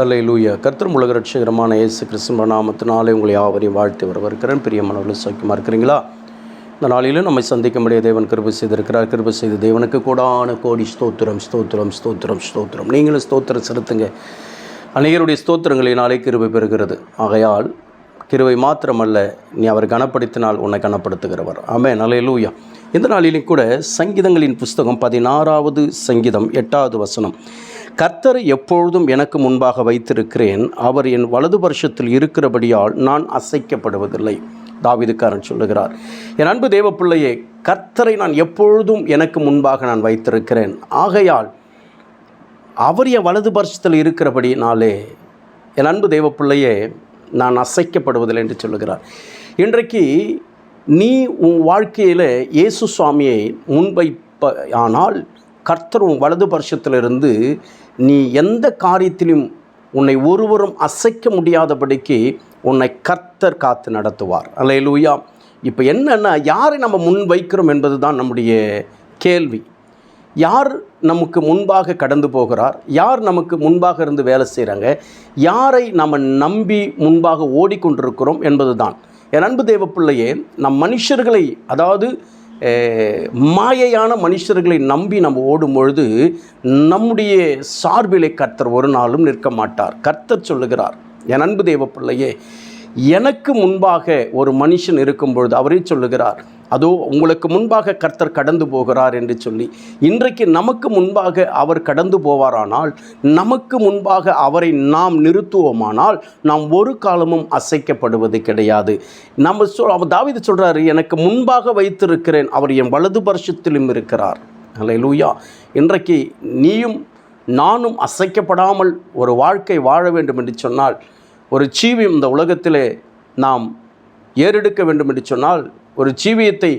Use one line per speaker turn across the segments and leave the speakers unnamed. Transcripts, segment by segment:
ஹலை லூயா கர்த்தர் உலக ரட்சகரமான இயேசு கிறிஸ்துவ நாமத்தினாலே உங்களை யாவரையும் வாழ்த்து வரவிருக்கிறேன் பிரியமானவர்கள் சௌக்கியமாக இருக்கிறீங்களா? இந்த நாளிலும் நம்மை சந்திக்கும்படிய தேவன் கிருபை செய்திருக்கிறார். கிருபை செய்து தேவனுக்கு கூடான கோடி ஸ்தோத்திரம் ஸ்தோத்திரம் ஸ்தோத்திரம் ஸ்தோத்திரம். நீங்களும் ஸ்தோத்திரம் செலுத்துங்க. அநேகருடைய ஸ்தோத்திரங்களை நாளே கிருபை பெறுகிறது. ஆகையால் கிருபை மாத்திரமல்ல நீ அவர் கனப்படுத்தினால் உன்னை கனப்படுத்துகிறவர். ஆமே லூயா இந்த நாளிலும் கூட சங்கீதங்களின் புஸ்தகம் பதினாறாவது சங்கீதம் எட்டாவது வசனம். கர்த்தரை எப்பொழுதும் எனக்கு முன்பாக வைத்திருக்கிறேன். அவர் என் வலது வருஷத்தில் இருக்கிறபடியால் நான் அசைக்கப்படுவதில்லை. தாவிதுக்காரன் சொல்லுகிறார் என் அன்பு தேவப்பிள்ளையே கர்த்தரை நான் எப்பொழுதும் எனக்கு முன்பாக நான் வைத்திருக்கிறேன். ஆகையால் அவர் என் வலது பட்சத்தில் இருக்கிறபடினாலே என் அன்பு தேவப்பிள்ளையே நான் அசைக்கப்படுவதில்லை என்று சொல்லுகிறார். இன்றைக்கு நீ உன் வாழ்க்கையில் இயேசு சுவாமியை முன்வைப்ப ஆனால் கர்த்தர் உன் வலது பட்சத்திலிருந்து நீ எந்த காரியத்திலும் உன்னை ஒருவரும் அசைக்க முடியாதபடிக்கு உன்னை கர்த்தர் காத்து நடத்துவார். அல்லையிலூயா இப்போ என்னென்னா யாரை நம்ம முன் வைக்கிறோம் என்பது தான் நம்முடைய கேள்வி. யார் நமக்கு முன்பாக கடந்து போகிறார்? யார் நமக்கு முன்பாக இருந்து வேலை செய்கிறாங்க யாரை நம்ம நம்பி முன்பாக ஓடிக்கொண்டிருக்கிறோம் என்பது தான் என் அன்பு தேவ பிள்ளையே நம் மனுஷர்களை அதாவது மாயையான மனுஷர்களை நம்பி நம்ம ஓடும் பொழுது நம்முடைய சார்பிலை கர்த்தர் ஒரு நாளும் நிற்க மாட்டார். கர்த்தர் சொல்லுகிறார் என் அன்பு தேவ பிள்ளையே எனக்கு முன்பாக ஒரு மனுஷன் இருக்கும் பொழுது அவரே சொல்லுகிறார் அதோ உங்களுக்கு முன்பாக கர்த்தர் கடந்து போகிறார் என்று சொல்லி இன்றைக்கு நமக்கு முன்பாக அவர் கடந்து போவாரானால் நமக்கு முன்பாக அவரை நாம் நிறுத்துவோமானால் நாம் ஒரு காலமும் அசைக்கப்படுவது கிடையாது. நம்ம சொல் அவர் தாவித சொல்கிறாரு எனக்கு முன்பாக வைத்திருக்கிறேன் அவர் என் வலது பரிசத்திலும் இருக்கிறார். அல்ல லூயா இன்றைக்கு நீயும் நானும் அசைக்கப்படாமல் ஒரு வாழ்க்கை வாழ வேண்டும் என்று சொன்னால் ஒரு சீவியம் இந்த உலகத்திலே நாம் ஏறெடுக்க வேண்டும் என்று சொன்னால் ஒரு ஜீவியத்தை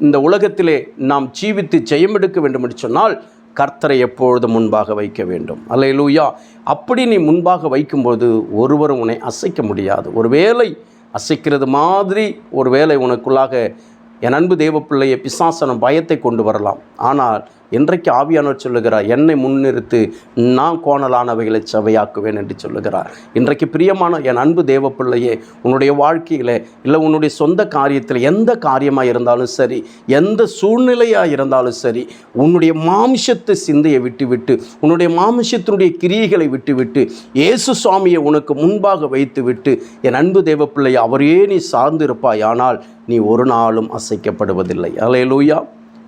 இந்த உலகத்திலே நாம் ஜீவித்து ஜெயமெடுக்க வேண்டும் என்று சொன்னால் கர்த்தரை எப்பொழுதும் முன்பாக வைக்க வேண்டும். அல்ல லூயா அப்படி நீ முன்பாக வைக்கும்போது ஒருவரும் உன்னை அசைக்க முடியாது. ஒரு வேலை அசைக்கிறது மாதிரி ஒரு வேலை உனக்குள்ளாக என் அன்பு தேவப்பிள்ளையை பிசாசனம் பயத்தை கொண்டு வரலாம். ஆனால் இன்றைக்கு ஆவியானவர் சொல்லுகிறார் என்னை முன்னிறுத்து நான் கோணலானவைகளை சவையாக்குவேன் என்று சொல்லுகிறார். இன்றைக்கு பிரியமான என் அன்பு தேவ பிள்ளையே உன்னுடைய வாழ்க்கையில் இல்லை உன்னுடைய சொந்த காரியத்தில் எந்த காரியமாக இருந்தாலும் சரி எந்த சூழ்நிலையாக இருந்தாலும் சரி உன்னுடைய மாம்சத்து சிந்தையை விட்டுவிட்டு உன்னுடைய மாம்சத்தினுடைய கிரியைகளை விட்டுவிட்டு இயேசு சுவாமியை உனக்கு முன்பாக வைத்துவிட்டு என் அன்பு தேவ பிள்ளையை அவரே நீ சார்ந்திருப்பாய் ஆனால் நீ ஒரு நாளும் அசைக்கப்படுவதில்லை. அலையலூயா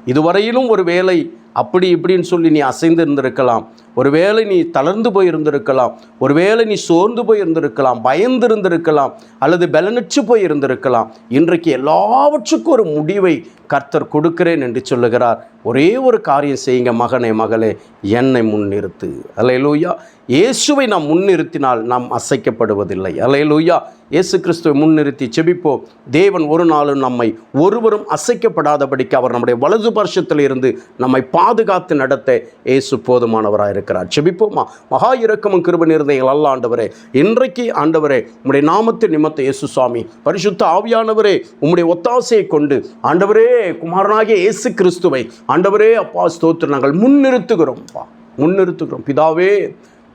இதுவரையிலும் ஒரு வேலை அப்படி இப்படின்னு சொல்லி நீ அசைந்து இருந்திருக்கலாம் ஒருவேளை நீ தளர்ந்து போயிருந்திருக்கலாம் ஒருவேளை நீ சோர்ந்து போய் இருந்திருக்கலாம் பயந்து இருந்திருக்கலாம் அல்லது பலனற்று போய் இருந்திருக்கலாம் இன்றைக்கு எல்லாவற்றுக்கும் ஒரு முடிவை கர்த்தர் கொடுக்கிறேன் என்று சொல்லுகிறார். ஒரே ஒரு காரியம் செய்யுங்க மகனே மகளே என்னை முன்னிறுத்து. அலையலூயா இயேசுவை நாம் முன்னிறுத்தினால் நாம் அசைக்கப்படுவதில்லை. அலையலூயா இயேசு கிறிஸ்துவை முன்னிறுத்தி செபிப்போம் தேவன் ஒரு நாளும் நம்மை ஒருவரும் அசைக்கப்படாதபடிக்கு அவர் நம்முடைய வலது பர்ஷத்தில் இருந்து நம்மை பாதுகாத்து நடத்த இயேசு போதுமானவராக இருக்கிறார் செபிப்போமா? மகா இரக்கமும் கிருப நிறந்தைகள் அல்ல ஆண்டவரே. இன்றைக்கு ஆண்டவரே உம்முடைய நாமத்தை நிமித்த இயேசு சுவாமி பரிசுத்த ஆவியானவரே உம்முடைய ஒத்தாசையை கொண்டு ஆண்டவரே குமாரனாகிய இயேசு கிறிஸ்துவை ஆண்டவரே அப்பா ஸ்தோத்திரம் நாங்கள் முன்னிறுத்துகிறோம். முன்னிறுத்துகிறோம். பிதாவே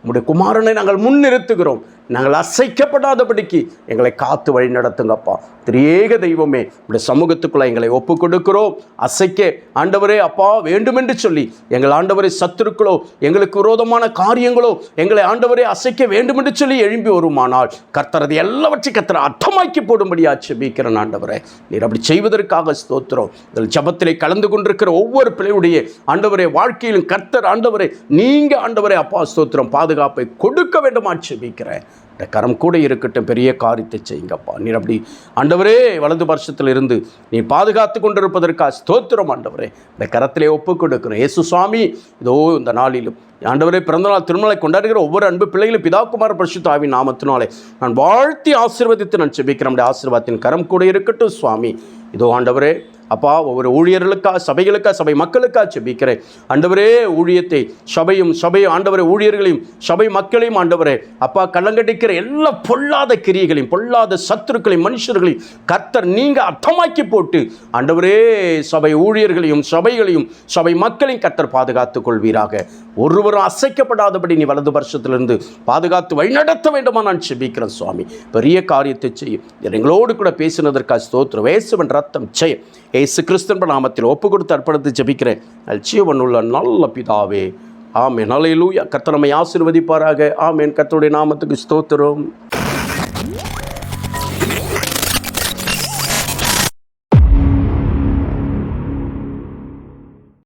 உம்முடைய குமாரனை நாங்கள் முன்னிறுத்துகிறோம். நாங்கள் அசைக்கப்படாதபடிக்கு எங்களை காத்து வழி நடத்துங்கப்பா. திரியேக தெய்வமே இப்படி சமூகத்துக்குள்ளே எங்களை ஒப்பு கொடுக்கிறோம் அசைக்க ஆண்டவரே அப்பா வேண்டுமென்று சொல்லி எங்கள் ஆண்டவரை சத்துருக்களோ எங்களுக்கு விரோதமான காரியங்களோ எங்களை ஆண்டவரே அசைக்க வேண்டுமென்று சொல்லி எழும்பி வருமானால் கர்த்தரது எல்லாவற்றையும் கர்த்தரை அர்த்தமாக்கி போடும்படியா செபிக்கிறேன் ஆண்டவரே. நீர் அப்படி செய்வதற்காக ஸ்தோத்திரம். இதில் ஜபத்திலே கலந்து கொண்டிருக்கிற ஒவ்வொரு பிள்ளையுடைய ஆண்டவரே வாழ்க்கையிலும் கர்த்தர் ஆண்டவரை நீங்கள் ஆண்டவரே அப்பா ஸ்தோத்திரம். பாதுகாப்பை கொடுக்க வேண்டுமா செபிக்கிறேன் இந்த கரம் கூட இருக்கட்டும் பெரிய காரியத்தை செய்யுங்கப்பா. நீர் அப்படி ஆண்டவரே வலது வருஷத்தில் இருந்து நீ பாதுகாத்து கொண்டிருப்பதற்காக ஸ்தோத்திரம் ஆண்டவரே. இந்த கரத்திலே ஒப்பு கொடுக்கிறோம். ஏசு சுவாமி இதோ இந்த நாளிலும் ஆண்டவரே பிறந்தநாள் திருமலை கொண்டாடுகிற ஒவ்வொரு அன்பு பிள்ளைகளும் பிதாக்குமார் பரிசுத்தாவி நாமத்தினாலே நான் வாழ்த்தி ஆசீர்வதித்து நான் செபிக்கிறேன் நம்முடைய ஆசீர்வாதத்தின் கரம் கூட இருக்கட்டும் சுவாமி. இதோ ஆண்டவரே அப்பா ஒவ்வொரு ஊழியர்களுக்கா சபைகளுக்கா சபை மக்களுக்கா செபிக்கிறேன் ஆண்டவரே ஊழியத்தை சபையும் சபையும் ஆண்டவரே ஊழியர்களையும் சபை மக்களையும் ஆண்டவரே அப்பா கள்ளங்கடிக்கிற எல்லா பொல்லாத கிரியைகளையும் பொல்லாத சத்துருக்களையும் மனுஷர்களையும் கர்த்தர் நீங்க அர்த்தமாக்கி போட்டு ஆண்டவரே சபை ஊழியர்களையும் சபைகளையும் சபை மக்களையும் கர்த்தர் பாதுகாத்துக் கொள்வீராக. ஒருவரும் அசைக்கப்படாதபடி நீ வலது வருஷத்திலிருந்து பாதுகாத்து வழிநடத்த வேண்டுமா நான் செபிக்கிறேன் சுவாமி. பெரிய காரியத்தை செய்யும். எங்களோடு கூட பேசினதற்காக ஸ்தோத்திரம். வேசுவன் ரத்தம் செய்யும் ஏசு கிறிஸ்தன்ப நாமத்தில் ஒப்பு கொடுத்து அர்ப்பணித்து ஜபிக்கிறேன். அல்ச்சியவன் உள்ள நல்ல பிதாவே. ஆமேன். அலையிலூயா கத்தனமை ஆசிர்வதிப்பாராக ஆசீர்வதிப்பாராக. ஆமேன். கர்த்தருடைய நாமத்துக்கு ஸ்தோத்திரம்.